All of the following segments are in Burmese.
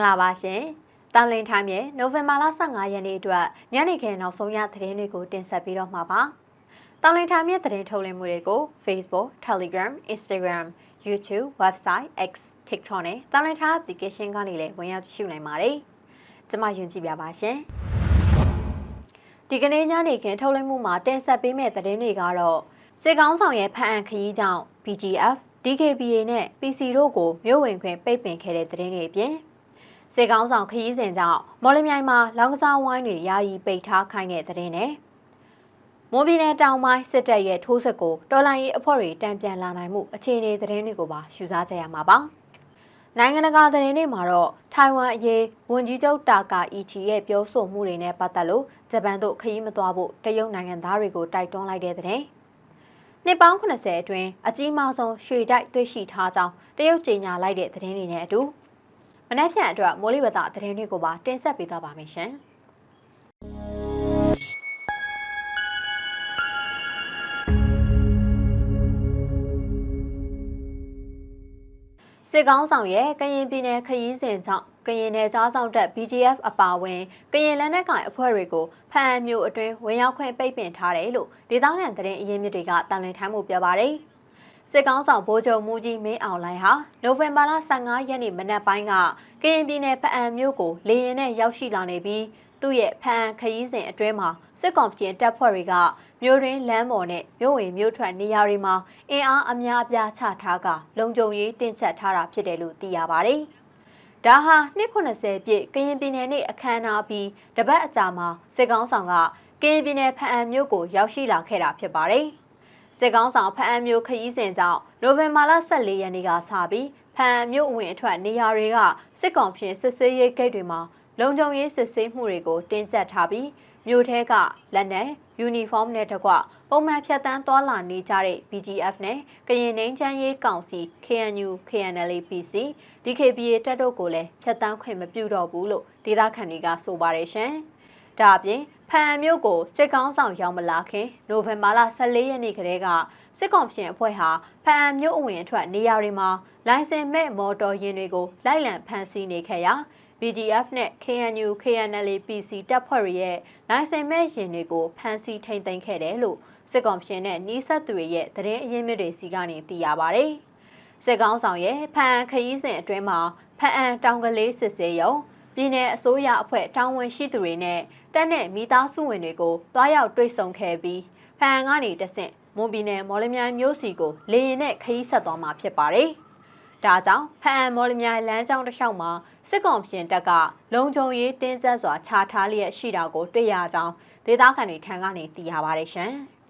္ဂလာပါရှင်။တောင်လင်းထိုင်းရဲ့နိုဝင်ဘာလ15ရက်နေ့အတွက်ညနေခင်းနောက်ဆုံးရသတင်းတွေကိုတင်ဆက်ပေးတော့မှာပါ။တောင်လင်းထိုင်းရဲ့သတင်းထုတ်လွှင့်မှုတွေကို Facebook, Telegram, Instagram, YouTube, Website, X, TikTok နဲ့တောင်လင်းထိုင်း application ကနေလည်းဝင်ရောက်ကြည့်ရှုနိုင်ပါတယ်။ကျွန်မယွန်ကြည့်ပြပါရှင်။ဒီကနေ့ညနေခင်းထုတ်လွှင့်မှုမှာတင်ဆက်ပေးမယ့်သတင်းတွေကတော့စစ်ကောင်းဆောင်ရဲ့ဖန်အံခရီးကြောင့် BGF DKBA နဲ့ PC တို့ကိုမြို့ဝင်ခွင့်ပိတ်ပင်ခဲ့တဲ့သတင်းတွေအပြင် စေကောင်းဆောင်ခရီးစဉ်ကြောင့်မော်လမြိုင်မှာလောင်ကစားဝိုင်းတွေယာယီပိတ်ထားခိုင်းတဲ့သတင်းနဲ့မိုးပြည်နယ်တောင်ပိုင်းစစ်တပ်ရဲ့ထိုးစစ်ကိုတော်လိုင်းရေးအဖွဲ့တွေတံပြန်လာနိုင်မှုအခြေအနေသတင်းတွေကိုပါရှုစားကြရမှာပါ။နိုင်ငံတကာသတင်းတွေမှာတော့ထိုင်ဝမ်အရေးဝန်ကြီးချုပ်တာကာအီချီရဲ့ပြောဆိုမှုတွေနဲ့ပတ်သက်လို့ဂျပန်တို့ခရီးမသွားဖို့တရုတ်နိုင်ငံသားတွေကိုတိုက်တွန်းလိုက်တဲ့သတင်း။နှစ်ပေါင်း80အတွင်းအကြီးမားဆုံးရွှေတိုက်တွေ့ရှိထားကြောင်းတရုတ်ကြေညာလိုက်တဲ့သတင်းတွေနဲ့အတူ မနက်ဖြန်အတွက်မိုးလေဝသသတင်းတွေကိုပါတင်ဆက်ပေးသွားပါမယ်ရှင်စစ်ကောင်းဆောင်ရဲ့ကရင်ပြည်နယ်ခရီးစဉ်ကြောင့်ကရင်နယ်ကြားဆောင်တပ် BGF အပါအဝင်ကရင်လက်နက်ကိုင်အဖွဲ့တွေကိုဖမ်းအမျိုးအတွင်းဝင်ရောက်ခွင့်ပိတ်ပင်ထားတယ်လို့ဒေသခံသတင်းအရင်းမြစ်တွေကတန်လွင်ထိုင်းမှုပြောပါတယ်။ စစ်ကောင်းဆောင်ဗိုလ်ချုပ်မူကြီးမင်းအောင်လှိုင်ဟာနိုဝင်ဘာလ15ရက်နေ့မနက်ပိုင်းကကရင်ပြည်နယ်ဖအံမြို့ကိုလေရင်နဲ့ရောက်ရှိလာနေပြီးသူ့ရဲ့ဖအံခရီးစဉ်အတွင်းမှာစစ်ကောင်စီတပ်ဖွဲ့တွေကမြို့ရင်းလမ်းပေါ်နဲ့မြို့ဝင်မြို့ထွက်နေရာတွေမှာအင်အားအများအပြားချထားကလုံခြုံရေးတင်ဆက်ထားတာဖြစ်တယ်လို့သိရပါတယ်။ဒါဟာနှစ်80ပြည့်ကရင်ပြည်နယ်နေ့အခမ်းအနားပြီးတပတ်အကြာမှာစစ်ကောင်းဆောင်ကကရင်ပြည်နယ်ဖအံမြို့ကိုရောက်ရှိလာခဲ့တာဖြစ်ပါတယ်။ စစ်ကောင်းဆောင်ဖအံမြို့ခရီးစဉ်ကြောင့်နိုဝင်ဘာလ14ရက်နေ့ကစပြီးဖအံမြို့အဝင်အထွက်နေရာတွေကစစ်ကောင်ဖြင့်စစ်ဆေးရေးဂိတ်တွေမှာလုံခြုံရေးစစ်ဆေးမှုတွေကိုတင်းကျပ်ထားပြီးမြို့ထဲကလက်နက်ယူနီဖောင်းနဲ့တကွပုံမှန်ဖြတ်တန်းသွားလာနေကြတဲ့ BGF နဲ့ကရင်နှင်းချမ်းရေးကောင်စီ KNU KNLA PC DKBA တပ်တို့ကိုလည်းဖြတ်တန်းခွင့်မပြုတော့ဘူးလို့ဒေသခံတွေကဆိုပါတယ်ရှင်။ ဒါအပြင်ဖန်မြို့ကိုစစ်ကောင်းဆောင်ရောက်မလာခင်နိုဝင်ဘာလ14ရက်နေ့ကတည်းကစစ်ကောင်ရှင်အဖွဲ့ဟာဖန်မြို့အဝင်အထွက်နေရာတွေမှာလိုင်စင်မဲ့မော်တော်ယာဉ်တွေကိုလိုက်လံဖမ်းဆီးနေခဲ့ရာ BGF နဲ့ KNU KNLA PC တပ်ဖွဲ့တွေရဲ့နိုင်စင်မဲ့ရင်တွေကိုဖမ်းဆီးထိန်သိမ်းခဲ့တယ်လို့စစ်ကောင်ရှင်နဲ့နှီးဆက်သူတွေရဲ့သတင်းအရင်းမြစ်တွေစီကနေသိရပါဗျ။စစ်ကောင်းဆောင်ရဲ့ဖန်ခရီးစဉ်အတွင်းမှာဖန်အန်တောင်ကလေးစစ်စေးရုံပြည်내အစိုးရအဖွဲ့တောင်းဝန်ရှိသူတွေနဲ့ တက်တဲ့မိသားစုဝင်တွေကိုတွားရောက်တွေ့ဆုံခဲ့ပြီးဖန်ကနေတဆင့်မွန်ပြည်နယ်မော်လမြိုင်မြို့စီကိုလေရင်နဲ့ခရီးဆက်သွားမှာဖြစ်ပါတယ်။ဒါကြောင့်ဖအံမော်လမြိုင်လမ်းကြောင်းတစ်လျှောက်မှာစစ်ကောင်ပြင်တပ်ကလုံခြုံရေးတင်းကျပ်စွာခြားထားလျက်ရှိတာကိုတွေ့ရကြောင်းဒေသခံတွေထံကနေသိရပါတယ်ရှင်။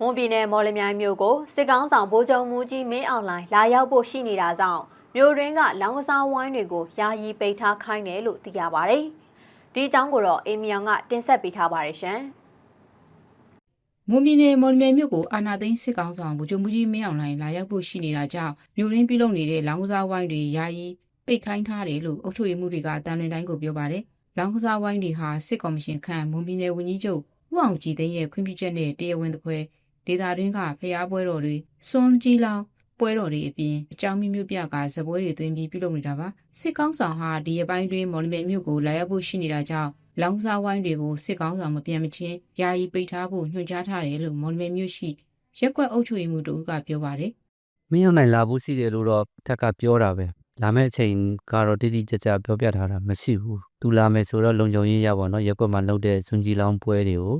မွန်ပြည်နယ်မော်လမြိုင်မြို့ကိုစစ်ကောင်းဆောင်ဗိုလ်ချုပ်မူကြီးမင်းအောင်လှိုင်လာရောက်ဖို့ရှိနေတာကြောင့်မြို့ရင်းကလောင်ကစားဝိုင်းတွေကိုယာယီပိတ်ထားခိုင်းတယ်လို့သိရပါတယ်။ ဒီအကြောင်းကိုတော့အေမီယောင်ကတင်ဆက်ပေးထားပါတယ်ရှင်။မွန်ပြည်နယ်မော်လမြိုင်မြို့ကိုအာနာသိန်းစစ်ကောင်ဆောင်ဗိုလ်ချုပ်မှုကြီးမင်းအောင်လှိုင်လာရောက်ဖို့ရှိနေတာကြောင့်မြို့ရင်းပြုလုပ်နေတဲ့လောင်ကစားဝိုင်းတွေယာယီပိတ်ခိုင်းထားတယ်လို့အုပ်ချုပ်ရေးမှုတွေကတန်လွင်တိုင်းကိုပြောပါတယ်။လောင်ကစားဝိုင်းတွေဟာစစ်ကော်မရှင်ခန့်မွန်ပြည်နယ်ဝန်ကြီးချုပ်ဦးအောင်ကြည်သိန်းရဲ့ခွင့်ပြုချက်နဲ့တရားဝင်သဖွယ်ဒေသတွင်းကဖျားပွဲတော်တွေစွန်ကြီးလောင် ပွဲတော်တွေအပြင်အကြောင်းမျိုးမျိုးပြကဇပွဲတွေသွင်းပြီးပြုလုပ်နေတာပါစစ်ကောင်းဆောင်ဟာဒီအပိုင်းတွင်မော်လမြိုင်မြို့ကိုလာရောက်ဖို့ရှိနေတာကြောင့်လောင်စာဝိုင်းတွေကိုစစ်ကောင်းဆောင်မပြန်မချင်းယာယီပိတ်ထားဖို့ညွှန်ကြားထားတယ်လို့မော်လမြိုင်မြို့ရှိရက်ကွက်အုပ်ချုပ်ရေးမှူးတို့ကပြောပါတယ်မင်းအောင်နိုင်လာဖို့ရှိတယ်လို့တော့တက်ကပြောတာပဲလာမယ့်အချိန်ကတော့တိတိကျကျပြောပြထားတာမရှိဘူးသူလာမယ်ဆိုတော့လုံခြုံရေးရပါတော့ရက်ကွက်မှာလုပ်တဲ့စွန်ကြီးလောင်းပွဲတွေကို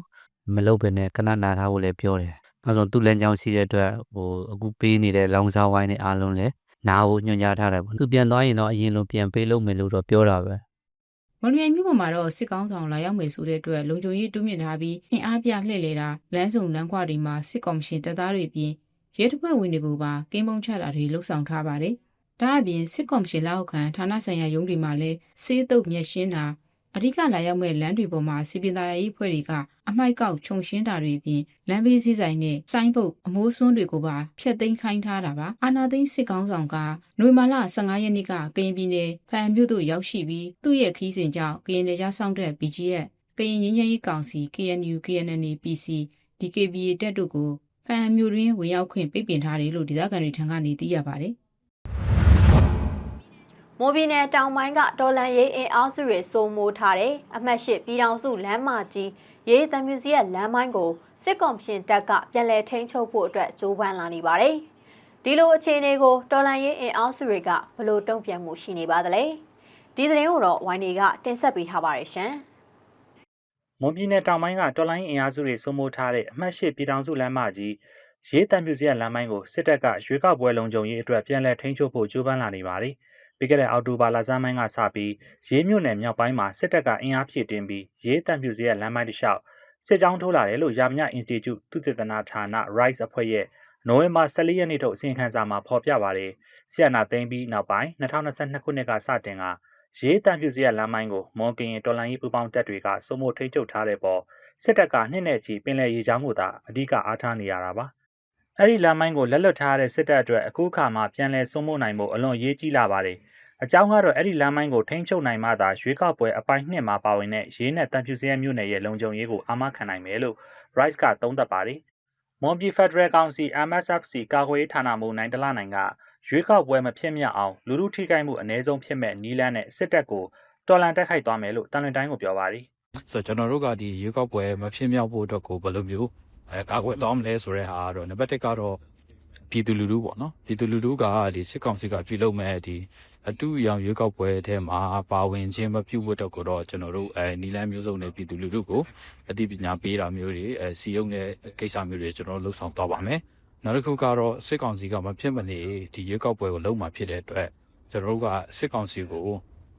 မလုပ်ဘဲနဲ့ခဏနာထားဖို့လည်းပြောတယ် အဲဆိုသူ့လမ်းကြောင်းရှိတဲ့အတွက်ဟိုအခုပေးနေတဲ့လောင်စာဝိုင်းနဲ့အားလုံးလည်းနားဖို့ညွှန်ကြားထားတယ်ပေါ့သူပြန်သွားရင်တော့အရင်လိုပြန်ပေးလို့မယ်လို့တော့ပြောတာပဲမော်လမြိုင်မြို့ပေါ်မှာတော့စစ်ကောင်းဆောင်လာရောက်မယ်ဆိုတဲ့အတွက်လုံခြုံရေးတူးမြင့်ထားပြီးအင်အားပြလှည့်လေတာလမ်းစုံလမ်းခွတွေမှာစစ်ကော်မရှင်တပ်သားတွေပြင်ရဲတပ်ဖွဲ့ဝင်တွေကိုပါကင်းပုံချတာတွေလှုပ်ဆောင်ထားပါတယ်။ဒါအပြင်စစ်ကော်မရှင်လက်အောက်ခံဌာနဆိုင်ရာရုံးတွေမှာလည်းစေးတုပ်မျက်ရှင်းတာ အဓိကလာရောက်မဲ့လမ်းတွေပေါ်မှာစီပင်သားရေးဖွဲ့တွေကအမိုက်ကောက်ခြုံရှင်းတာတွေပြင်လမ်းဘေးစည်းဆိုင်နဲ့ဆိုင်းပုတ်အမိုးစွန်းတွေကိုပါဖျက်သိမ်းခိုင်းထားတာပါအာနာသိန်းစစ်ကောင်းဆောင်ကနွေမာလ15ရက်နေ့ကကရင်ပြည်နယ်ဖန်မြို့သို့ရောက်ရှိပြီးသူ့ရဲ့ခီးစဉ်ကြောင့်ကရင်နယ်ကြားဆောင်တဲ့ BGF ကရင်ငင်းငယ်ရေးကောင်စီ KNU KNNA PC DKBA တက်တို့ကိုဖန်မြို့ရင်းဝင်ရောက်ခွင့်ပိတ်ပင်ထားတယ်လို့ဒေသခံတွေထံကနေသိရပါတယ် မ။မိုးပြည်နယ်တောင်ပိုင်းကတော်လန်ရေးအင်အားစုတွေစိုးမိုးထားတဲ့အမှတ်၈ပြည်ထောင်စုလမ်းမကြီးရေးသမြူစီရဲ့လမ်းမိုင်းကိုစစ်ကော်မရှင်တပ်ကပြန်လည်ထိန်းချုပ်ဖို့အတွက်ကြိုးပမ်းလာနေပါတယ်။ဒီလိုအခြေအနေကိုတော်လန်ရေးအင်အားစုတွေကဘလို့တုံ့ပြန်မှုရှိနေပါသလဲ။ဒီသတင်းကိုတော့ဝိုင်းနေကတင်ဆက်ပေးထားပါတယ်ရှင်။မွန်ပြည်နယ်တောင်ပိုင်းကတော်လိုင်းအင်အားစုတွေစိုးမိုးထားတဲ့အမှတ်၈ပြည်ထောင်စုလမ်းမကြီးရေးတံမြူစီယလမ်းမိုင်းကိုစစ်တပ်ကရွေးကောက်ပွဲလုံခြုံရေးအတွက်ပြန်လည်ထိန်းချုပ်ဖို့ကြိုးပမ်းလာနေပါတယ်။ ပြီးခဲ့တဲ့အောက်တိုဘာလဆန်းပိုင်းကစပြီးရေးမြို့နယ်မြောက်ပိုင်းမှာစစ်တပ်ကအင်အားဖြည့်တင်းပြီးရေးတံမြူစီယလမ်းမိုင်းတစ်လျှောက်စစ်ကြောင်းထိုးလာတယ်လို့ရာမည Institute သုတေသနဌာန RISE အဖွဲ့ရဲ့နိုဝင်ဘာ14ရက်နေ့ထုတ်အစီရင်ခံစာမှာဖော်ပြပါတယ်။ဆီယနာသိမ်းပြီးနောက်ပိုင်း2022ခုနှစ်ကစတင်ကရေးတံပြူစီရလမ်းမိုင်းကိုမွန်ကရင်တော်လိုင်းရေးပူပေါင်းတပ်တွေကစိုးမိုးထိန်းချုပ်ထားတဲ့ပေါ်စစ်တပ်ကနှစ်နဲ့ချီပင်လယ်ရေကြောင်းကိုသာအဓိကအားထားနေရတာပါ။ အဲ့ဒီလမ်းမိုင်းကိုလက်လွတ်ထားတဲ့စစ်တပ်အတွက်အခုအခါမှပြန်လည်စိုးမိုးနိုင်ဖို့အလွန်အရေးကြီးလာပါတယ်။အကြောင်းကတော့အဲ့ဒီလမ်းမိုင်းကိုထိန်းချုပ်နိုင်မှသာရွေးကောက်ပွဲအပိုင်းနှစ်မှာပါဝင်တဲ့ရေးနဲ့တံပြူစီရမြို့နယ်ရဲ့လုံခြုံရေးကိုအာမခံနိုင်မယ်လို့ Rice ကသုံးသပ်ပါတယ်။မွန်ပြည်ဖက်ဒရယ်ကောင်စီ MSFC ကာကွယ်ရေးဌာနမှူးနိုင်တလနိုင်ကရွေးကောက်ပွဲမဖြစ်မြောက်အောင်လူလူထိခိုက်မှုအ ਨੇ ဆုံးဖြစ်မဲ့နီးလန်းနဲ့စစ်တပ်ကိုတော်လန်တက်ခိုက်သွားမယ်လို့တန်လွင်တိုင်းကိုပြောပါတယ်ဆိုတော့ကျွန်တော်တို့ကဒီရွေးကောက်ပွဲမဖြစ်မြောက်ဖို့အတွက်ကိုဘယ်လိုမျိုးအဲ ကာကွယ်သွားမလဲဆိုတဲ့ဟာကတော့နံပါတ်1ကတော့ပြည်သူလူထုပေါ့နော်ပြည်သူလူထုကဒီစစ်ကောင်စီကပြုလုပ်မဲ့ဒီအတူအယောင်ရွေးကောက်ပွဲထဲမှာပါဝင်ခြင်းမပြုဖို့အတွက်ကိုတော့ကျွန်တော်တို့အဲနီလန်းမျိုးစုံနဲ့ပြည်သူလူထုကိုအသိပညာပေးတာမျိုးတွေအဲစီယုံတဲ့ကိစ္စမျိုးတွေကျွန်တော်တို့လှုပ်ဆောင်သွားပါမယ်နောက်တစ်ခုကတော့စစ်ကောင်စီကမဖြစ်မနေဒီရွေးကောက်ပွဲကိုလုံးမှာဖြစ်တဲ့အတွက်ကျွန်တော်တို့ကစစ်ကောင်စီကို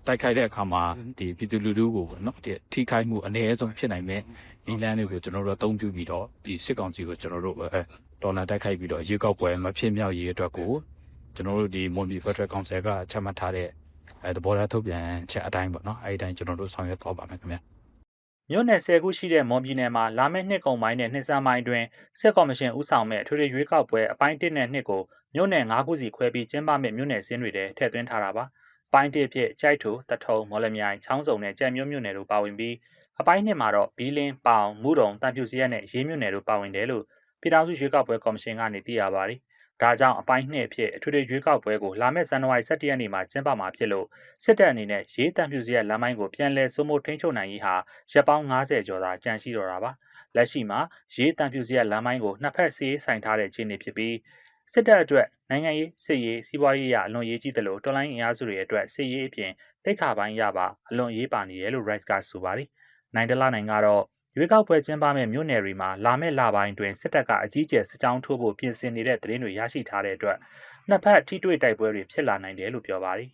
တိုက်ခိုက်တဲ့အခါမှာဒီပြည်သူလူထုကိုပေါ့နော်ဒီထိခိုက်မှုအနည်းဆုံးဖြစ်နိုင်မဲ့ဒီလမ်းတွေကိုကျွန်တော်တို့အသုံးပြုပြီးတော့ဒီစစ်ကောင်စီကိုကျွန်တော်တို့အဲဒေါ်လာတိုက်ခိုက်ပြီးတော့ရေကောက်ပွဲမဖြစ်မြောက်ရေးအတွက်ကိုကျွန်တော်တို့ဒီမွန်ပြည်ဖက်ဒရယ်ကောင်ဆယ်ကချမှတ်ထားတဲ့အဲသဘောထားထုတ်ပြန်ချက်အတိုင်းပေါ့နော်အဲဒီအတိုင်းကျွန်တော်တို့ဆောင်ရွက်သွားပါမယ်ခင်ဗျာ။မြို့နယ်10ခုရှိတဲ့မွန်ပြည်နယ်မှာလာမယ့်နှစ်ကုန်ပိုင်းနဲ့နှစ်ဆန်းပိုင်းတွင်စစ်ကော်မရှင်ဦးဆောင်မဲ့အထွေထွေရွေးကောက်ပွဲအပိုင်း1နဲ့2ကိုမြို့နယ်9ခုစီခွဲပြီးကျင်းပမဲ့မြို့နယ်စင်းတွေထဲထည့်သွင်းထားတာပါ။ ပိုင်း1ဖြစ်ကြိုက်ထူတထုံမော်လမြိုင်ချောင်းစုံနဲ့ကြံမြို့မြို့နယ်တို့ပါဝင်ပြီးအပိုင်း2မှာတော့ဘီလင်းပေါင်မူတုံတန်ဖြူစရက်နဲ့ရေးမြို့နယ်တို့ပါဝင်တယ်လို့ပြည်ထောင်စုရွေးကောက်ပွဲကော်မရှင်ကနေသိရပါတယ်။ဒါကြောင့်အပိုင်း2အဖြစ်အထွေထွေရွေးကောက်ပွဲကိုလာမယ့်ဇန်နဝါရီ17ရက်နေ့မှာကျင်းပမှာဖြစ်လို့စစ်တပ်အနေနဲ့ရေးတံဖြူစရက်လမ်းမိုင်းကိုပြန်လည်စိုးမိုးထိန်းချုပ်နိုင်ရေးဟာရပ်ပေါင်း90ကျော်သာကြန့်ရှိတော့တာပါ။လက်ရှိမှာရေးတံဖြူစရက်လမ်းမိုင်းကိုနှစ်ဖက်စီးရေးဆိုင်ထားတဲ့ခြေအနေဖြစ်ပြီး စစ်တပ်အတွက်နိုင်ငံရေးစစ်ရေးစီးပွားရေးရအလွန်ရေးကြီးတယ်လို့တော်လိုင်းအင်အားစုတွေအတွက်စစ်ရေးအပြင်တိတ်ခါပိုင်းရပါအလွန်ရေးပါနေတယ်လို့ Rice ကဆိုပါတယ်။နိုင်တလနိုင်ကတော့ရွေးကောက်ပွဲကျင်းပမဲ့မြို့နယ်တွေမှာလာမယ့်လပိုင်းတွင်စစ်တပ်ကအကြီးအကျယ်စစ်ကြောင်းထိုးဖို့ပြင်ဆင်နေတဲ့သတင်းတွေရရှိထားတဲ့အတွက်နှစ်ဖက်ထိတွေ့တိုက်ပွဲတွေဖြစ်လာနိုင်တယ်လို့ပြောပါတယ်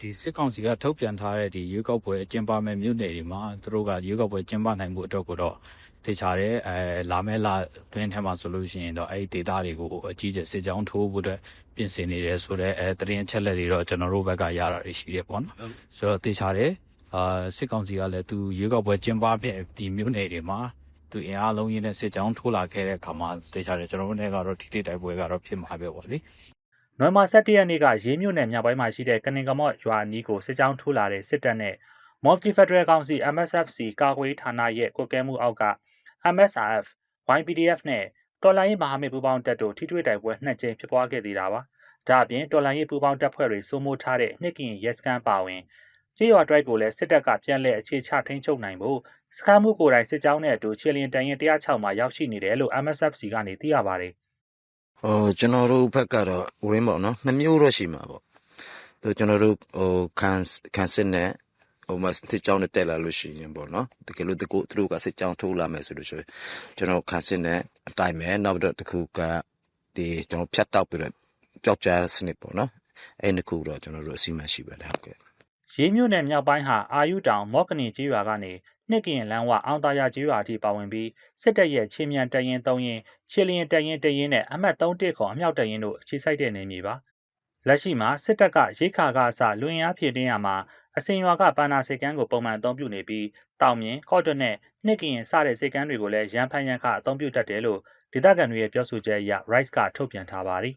ဒီစစ်ကောင်စီကထုတ်ပြန်ထားတဲ့ဒီရွေးကောက်ပွဲကျင်းပမဲ့မြို့နယ်တွေမှာသူတို့ကရွေးကောက်ပွဲကျင်းပနိုင်မှုအတွက်ကိုတော့ တေချာတဲ့အဲလာမဲ့လာတွင်းထဲမှာဆိုလို့ရှိရင်တော့အဲ့ဒီဒေတာတွေကိုအကြီးကျယ်စစ်ကြောင်းထိုးဖို့အတွက်ပြင်ဆင်နေတယ်ဆိုတော့အဲတရင်ချက်လက်တွေတော့ကျွန်တော်တို့ဘက်ကရတာတွေရှိတယ်ပေါ့နော်ဆိုတော့တေချာတဲ့အာစစ်ကောင်စီကလည်းသူရွေးကောက်ပွဲကျင်းပမဲ့ဒီမြို့နယ်တွေမှာသူအင်အားလုံးရင်းနဲ့စစ်ကြောင်းထိုးလာခဲ့တဲ့အခါမှာတေချာတယ်ကျွန်တော်တို့လည်းကတော့ထိတိတိုက်ပွဲကတော့ဖြစ်မှာပဲပေါ့လေ။နိုဝင်ဘာ17ရက်နေ့ကရေးမြို့နယ်မြောက်ပိုင်းမှာရှိတဲ့ကနင်ကမော့ရွာအနီးကိုစစ်ကြောင်းထိုးလာတဲ့စစ်တပ်နဲ့မော်ပတီဖက်ဒရယ်ကောင်စီ MSFC ကာကွယ်ရေးဌာနရဲ့ကွက်ကဲမှုအောက်က MSRF YPDF နဲ့တော်လိုင်းရေးမဟာမိတ်ပူးပေါင်းတပ်တို့ထိတွေ့တိုက်ပွဲနှစ်ကြိမ်ဖြစ်ပွားခဲ့သေးတာပါ။ဒါအပြင်တော်လိုင်းရေးပူးပေါင်းတပ်ဖွဲ့တွေစိုးမိုးထားတဲ့နှစ်ကင်ရဲစခန်းပါဝင်ကြေးရွာတိုက်ကိုလည်းစစ်တပ်ကပြန်လည်အခြေချထိန်းချုပ်နိုင်ဖို့စခန်းမှုကိုယ်တိုင်စစ်ကြောင်းနဲ့အတူချီလင်တန်ရင်106မှာရောက်ရှိနေတယ်လို့ MSFC ကနေသိရပါတယ်။ဟိုကျွန်တော်တို့ဘက်ကတော့ဝင်းပေါ့နော်နှစ်မျိုးတော့ရှိမှာပေါ့သူကျွန်တော်တို့ဟိုကန်ကန်စစ်နဲ့ ဟိုမစစ်ကြောင်းနဲ့တက်လာလို့ရှိရင်ပေါ့နော်တကယ်လို့တကူသူတို့ကစစ်ကြောင်းထိုးလာမယ်ဆိုလို့ရှိရင်ကျွန်တော်ကန်စစ်နဲ့အတိုင်းမယ်နောက်တော့တခုကဒီကျွန်တော်ဖြတ်တောက်ပြီးတော့ပျောက်ကြားစနစ်ပေါ့နော်အဲ့ဒီခုတော့ကျွန်တော်တို့အစီအမံရှိပါတယ်ဟုတ်ကဲ့ရေးမြို့နယ်မြောက်ပိုင်းဟာအာယူတောင်မော့ကနီကျေးရွာကနေနှစ်ကရင်လမ်းဝအောင်သားရကျေးရွာအထိပါဝင်ပြီးစစ်တပ်ရဲ့ချင်းမြန်တရင်၃ရင်ချီလျင်တရင်တရင်နဲ့အမှတ်3တစ်ခွန်အမြောက်တရင်တို့အခြေစိုက်တဲ့နေမြေပါလက်ရှိမှာစစ်တပ်ကရိတ်ခါကအစလွင်အားဖြည့်တင်းရမှာ အစင်ရွာကပန္နာစိတ်ကန်းကိုပုံမှန်အသုံးပြုနေပြီးတောင်မြင်ကော့တွတ်နဲ့နှစ်ကရင်စတဲ့စိတ်ကန်းတွေကိုလည်းရန်ဖန်ရန်ခအသုံးပြုတတ်တယ်လို့ဒေသခံတွေရဲ့ပြောဆိုချက်အရ Rice ကထုတ်ပြန်ထားပါတယ်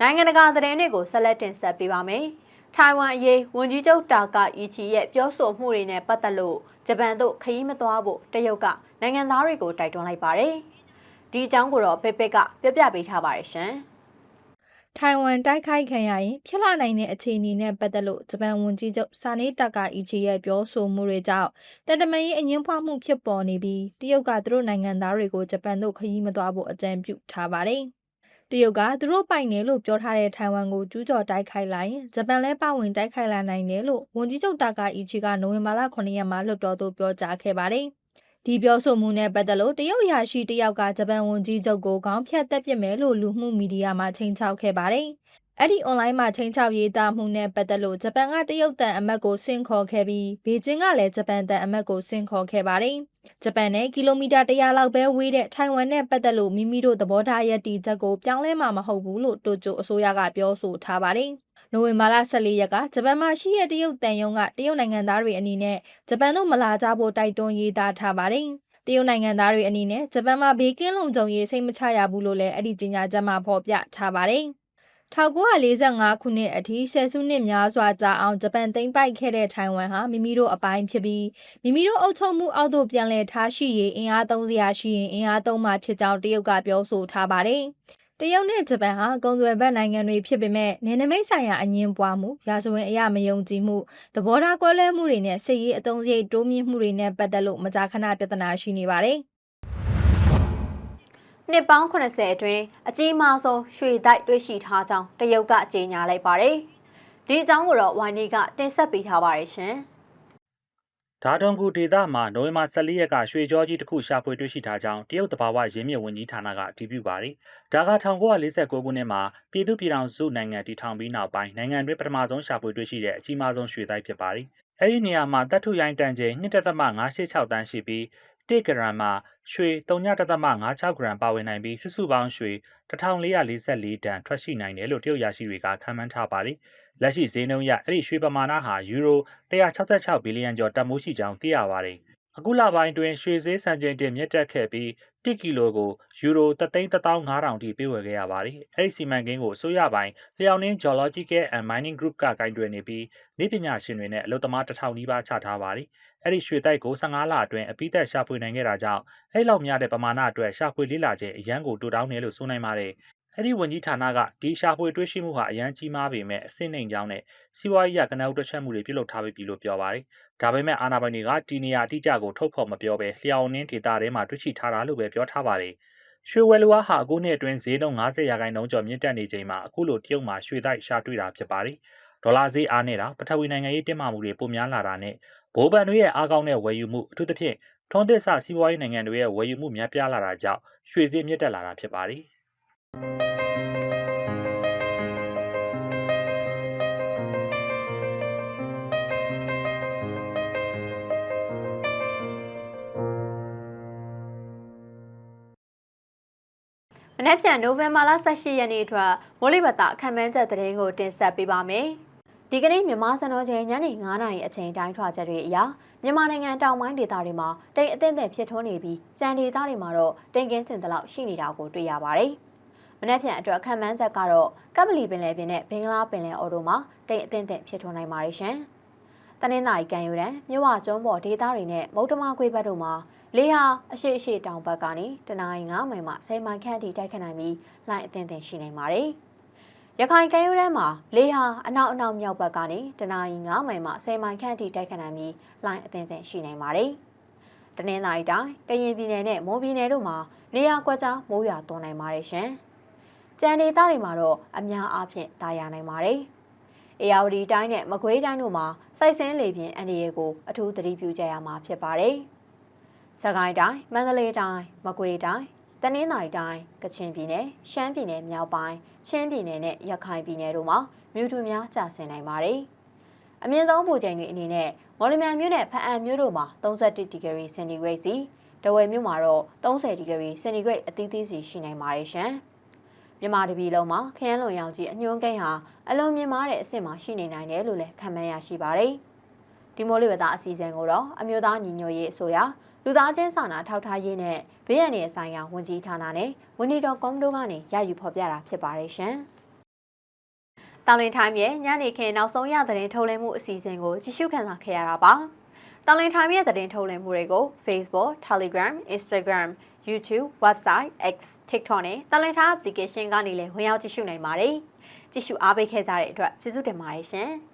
နိုင်ငံတကာသတင်းတွေကိုဆက်လက်တင်ဆက်ပေးပါမယ်။ ထိုင်ဝမ်အရေးဝန်ကြီးချုပ်တာကာအီချီရဲ့ပြောဆိုမှုတွေနဲ့ပတ်သက်လို့ဂျပန်တို့ခရီးမသွားဖို့တရုတ်ကနိုင်ငံသားတွေကိုတိုက်တွန်းလိုက်ပါတယ်။ဒီအကြောင်းကိုတော့ပေပက်ကပြောပြပေးထားပါတယ်ရှင်။ထိုင်ဝမ်တိုက်ခိုက်ခံရရင်ဖြစ်လာနိုင်တဲ့အခြေအနေနဲ့ပတ်သက်လို့ဂျပန်ဝန်ကြီးချုပ်စာနေတကာအီချီရဲ့ပြောဆိုမှုတွေကြောင့်တန်တမန်ရေးအငင်းပွားမှုဖြစ်ပေါ်နေပြီးတရုတ်ကသူတို့နိုင်ငံသားတွေကိုဂျပန်တို့ခရီးမသွားဖို့အကြံပြုထားပါတယ်။ တရုတ်ကသူတို့ပိုင်တယ်လို့ပြောထားတဲ့ထိုင်ဝမ်ကိုကျူးကျော်တိုက်ခိုက်လိုက်ရင်ဂျပန်လည်းပါဝင်တိုက်ခိုက်လာနိုင်တယ်လို့ဝန်ကြီးချုပ်တာကာအီချီကနိုဝင်ဘာလ9ရက်မှာလွှတ်တော်သို့ပြောကြားခဲ့ပါတယ်။ဒီပြောဆိုမှုနဲ့ပတ်သက်လို့တရုတ်အရာရှိတယောက်ကဂျပန်ဝန်ကြီးချုပ်ကိုခေါင်းဖြတ်တက်ပစ်မယ်လို့လူမှုမီဒီယာမှာချိန်ချောက်ခဲ့ပါတယ်။အဲ့ဒီ online မှာချိန်ချောက်ရေးသားမှုနဲ့ပတ်သက်လို့ဂျပန်ကတရုတ်တန်အမတ်ကိုဆင့်ခေါ်ခဲ့ပြီးဘေကျင်းကလည်းဂျပန်တန်အမတ်ကိုဆင့်ခေါ်ခဲ့ပါတယ်။ ဂျပန်နဲ့ကီလိုမီတာ100လောက်ပဲဝေးတဲ့ထိုင်ဝမ်နဲ့ပတ်သက်လို့မိမိတို့သဘောထားရည်တည်ချက်ကိုပြောင်းလဲမှာမဟုတ်ဘူးလို့တိုကျိုအစိုးရကပြောဆိုထားပါတယ်။နိုဝင်ဘာလ14ရက်ကဂျပန်မှာရှိတဲ့တရုတ်တန်ယုံကတရုတ်နိုင်ငံသားတွေအနေနဲ့ဂျပန်တို့မလာကြဖို့တိုက်တွန်းရေးသားထားပါတယ်။တရုတ်နိုင်ငံသားတွေအနေနဲ့ဂျပန်မှာဘေးကင်းလုံခြုံရေးစိတ်မချရဘူးလို့လည်းအဲ့ဒီကြေညာချက်မှာဖော်ပြထားပါတယ်။ 1945ခုနှစ်အထိဆယ်စုနှစ်များစွာကြာအောင်ဂျပန်သိမ်းပိုက်ခဲ့တဲ့ထိုင်ဝမ်ဟာမိမိတို့အပိုင်းဖြစ်ပြီးမိမိတို့အုပ်ချုပ်မှုအောက်သို့ပြန်လည်ထားရှိရေးအင်အားသုံးစရာရှိရင်အင်အားသုံးမှဖြစ်ကြောင်းတရုတ်ကပြောဆိုထားပါတယ်။တရုတ်နဲ့ဂျပန်ဟာကုန်သွယ်ဘက်နိုင်ငံတွေဖြစ်ပေမဲ့နယ်နိမိတ်ဆိုင်ရာအငင်းပွားမှုရာဇဝင်အရမယုံကြည်မှုသဘောထားကွဲလွဲမှုတွေနဲ့စစ်ရေးအုံစရိတ်တိုးမြင့်မှုတွေနဲ့ပတ်သက်လို့မကြာခဏပြဿနာရှိနေပါတယ်။ နှစ်ပေါင်း80အတွင်းအကြီးမားဆုံးရွှေတိုက်တွေ့ရှိထားကြောင်းတရုတ်ကကြေညာလိုက်ပါတယ်။ဒီအကြောင်းကိုတော့ဝိုင်းနေကတင်ဆက်ပေးထားပါတယ်ရှင်။ဓာတုံကူဒေသမှာနိုဝင်ဘာ14ရက်ကရွှေကြောကြီးတစ်ခုရှာဖွေတွေ့ရှိထားကြောင်းတရုတ်တဘာဝရင်းမြစ်ဝန်ကြီးဌာနကအတည်ပြုပါတယ်။ဒါက1949ခုနှစ်မှာပြည်သူ့ပြည်ထောင်စုနိုင်ငံတည်ထောင်ပြီးနောက်ပိုင်းနိုင်ငံတွင်းပထမဆုံးရှာဖွေတွေ့ရှိတဲ့အကြီးမားဆုံးရွှေတိုက်ဖြစ်ပါတယ်။အဲဒီနေရာမှာတပ်ထုရိုင်းတန်ချိန်2.586တန်းရှိပြီး 1ဂရမ်မှာရွှေ3.56ဂရမ်ပါဝင်နိုင်ပြီးစုစုပေါင်းရွှေ1444တန်ထွက်ရှိနိုင်တယ်လို့တရုတ်ရာရှိတွေကခန့်မှန်းထားပါတယ်။လက်ရှိဈေးနှုန်းရအဲ့ဒီရွှေပမာဏဟာယူရို166ဘီလီယံကျော်တန်ဖိုးရှိကြောင်းသိရပါတယ်။အခုလပိုင်းတွင်ရွှေဈေးစံချိန်တင်မြင့်တက်ခဲ့ပြီး1ကီလိုကိုယူရို3,15000ထိပေးဝယ်ခဲ့ရပါတယ်။အဲဒီစီမံကိန်းကိုအစိုးရပိုင်းလျောင်နှင်း Geological and Mining Group ကကင်တွယ်နေပြီးနေပညာရှင်တွေနဲ့အလုပ်သမား1000နီးပါးချထားပါတယ်။ အဲဒီရွှေတိုက်ကို15လအတွင်းအပိသက်ရှာဖွေနိုင်ခဲ့တာကြောင့်အဲ့လောက်များတဲ့ပမာဏအတွက်ရှာဖွေလေးလာခြင်းအရန်ကိုတူတောင်းတယ်လို့ဆိုနိုင်ပါတယ်။အဲ့ဒီဝန်ကြီးဌာနကဒီရှာဖွေတွေ့ရှိမှုဟာအရန်ကြီးမားပေမဲ့အဆင့်နှိမ်ကြောင်းနဲ့စီးပွားရေးရကနအုပ်တွက်ချက်မှုတွေပြုလုပ်ထားပြီလို့ပြောပါတယ်။ဒါပေမဲ့အာဏာပိုင်တွေကတီနေယာအတိအကျကိုထုတ်ဖော်မပြောဘဲလျှောက်နှင်းဒေတာထဲမှာတွေ့ရှိထားတာလို့ပဲပြောထားပါတယ်။ရွှေဝယ်လိုအားဟာအခုနှစ်အတွင်းဈေးနှုန်း90ရာခိုင်နှုန်းကျော်မြင့်တက်နေချိန်မှာအခုလိုတရုတ်မှာရွှေတိုက်ရှာတွေ့တာဖြစ်ပါတယ်။ဒေါ်လာဈေးအားနေတာပထဝီနိုင်ငံရေးတင်းမာမှုတွေပိုများလာတာနဲ့ ဘိုးဘန်တွေရဲ့အားကောင်းတဲ့ဝယ်ယူမှုအထူးသဖြင့်ထွန်းသစ်ဆစီးပွားရေးနိုင်ငံတွေရဲ့ဝယ်ယူမှုများပြားလာတာကြောင့်ရွှေဈေးမြင့်တက်လာတာဖြစ်ပါတယ်။မနေ့ပြန်နိုဝင်ဘာလ18ရက်နေ့အတွက်မိုးလေဝသအခမ်းအနားချက်သတင်းကိုတင်ဆက်ပေးပါမယ်။ ဒီကနေ့မြန်မာစံတော်ချိန်ညနေ9:00နာရီအချိန်တိုင်းထွာချက်တွေအရမြန်မာနိုင်ငံတောင်ပိုင်းဒေသတွေမှာတိမ်အထက်ထက်ဖြစ်ထွန်းနေပြီးကြံဒေသတွေမှာတော့တိမ်ကင်းစင်တလောက်ရှိနေတာကိုတွေ့ရပါတယ်။မနေ့ပြန်အတွက်အခမ်းအနားချက်ကတော့ကပ်ပလီပင်လယ်ပြင်နဲ့ဘင်္ဂလားပင်လယ်အော်တို့မှာတိမ်အထက်ထက်ဖြစ်ထွန်းနိုင်ပါတယ်ရှင်။တနင်္လာရီကံယူရန်မြဝကျွန်းပေါ်ဒေသတွေနဲ့မုတ်တမခွေဘက်တို့မှာလေဟာအရှိအရှိတောင်ဘက်ကနေတနအီ9မိုင်မှ10မိုင်ခန့်အထိတိုက်ခတ်နိုင်ပြီးလှိုင်းအသင့်အင့်ရှိနိုင်ပါတယ်။ ရခိုင်ကမ်းရိုးတန်းမှာလေဟာအနောက်အနောက်မြောက်ဘက်ကနေတနအီ9မိုင်မှ10မိုင်ခန့်အထိတိုက်ခတ်နိုင်ပြီးလှိုင်းအသင့်အင့်ရှိနိုင်ပါတယ်။တနင်္လာရီတိုင်းကရင်ပြည်နယ်နဲ့မွန်ပြည်နယ်တို့မှာနေရာကွက်ကြားမိုးရွာသွန်းနိုင်ပါတယ်ရှင်။ကြံဒေသတွေမှာတော့အများအားဖြင့်တာယာနိုင်ပါတယ်။အေယာဝတီတိုင်းနဲ့မကွေးတိုင်းတို့မှာစိုက်စင်းလေပြင်းအန္တရာယ်ကိုအထူးသတိပြုကြရမှာဖြစ်ပါတယ်။စကိုင်းတိုင်းမန္တလေးတိုင်းမကွေးတိုင်း တနင်္သာရီတိုင်းကချင်ပြည်နယ်ရှမ်းပြည်နယ်မြောက်ပိုင်းချင်းပြည်နယ်နဲ့ရခိုင်ပြည်နယ်တို့မှာမြူတူများကျဆင်းနိုင်ပါတယ်။အမြင့်ဆုံးပူချိန်တွေအနေနဲ့မော်လမြိုင်မြို့နဲ့ဖအံမြို့တို့မှာ31ဒီဂရီစင်တီဂရိတ်စီတဝယ်မြို့မှာတော့30ဒီဂရီစင်တီဂရိတ်အသီးသီးစီရှိနိုင်ပါတယ်ရှင်။မြန်မာတပြည်လုံးမှာခရမ်းလွန်ရောင်ကြီးအညွှန်းကိန်းဟာအလုံးမြင့်မားတဲ့အဆင့်မှာရှိနေနိုင်တယ်လို့လည်းခန့်မှန်းရရှိပါတယ်။ဒီမိုးလေဝသအစီအစဉ်ကိုတော့အမျိုးသားညီညွတ်ရေးအစိုးရ လူသားချင်းစာနာထောက်ထားရေးနဲ့ဘေးရန်ရဲ့ဆိုင်ရာဝန်ကြီးဌာနနဲ့ဝန်ကြီးတော်ကောမတို့ကနေရယူဖော်ပြတာဖြစ်ပါတယ်ရှင်။တောင်လင်း time ရဲ့ညနေခင်းနောက်ဆုံးရသတင်းထုတ်လွှင့်မှုအစီအစဉ်ကိုကြည့်ရှုခံစားခဲ့ရတာပါ။တောင်လင်း time ရဲ့သတင်းထုတ်လွှင့်မှုတွေကို Facebook, Telegram, Instagram, YouTube, website, X, TikTok နဲ့တောင်လင်း time application ကနေလည်းဝင်ရောက်ကြည့်ရှုနိုင်ပါတယ်။ကြည့်ရှုအားပေးခဲ့ကြတဲ့အတွက်ကျေးဇူးတင်ပါတယ်ရှင်။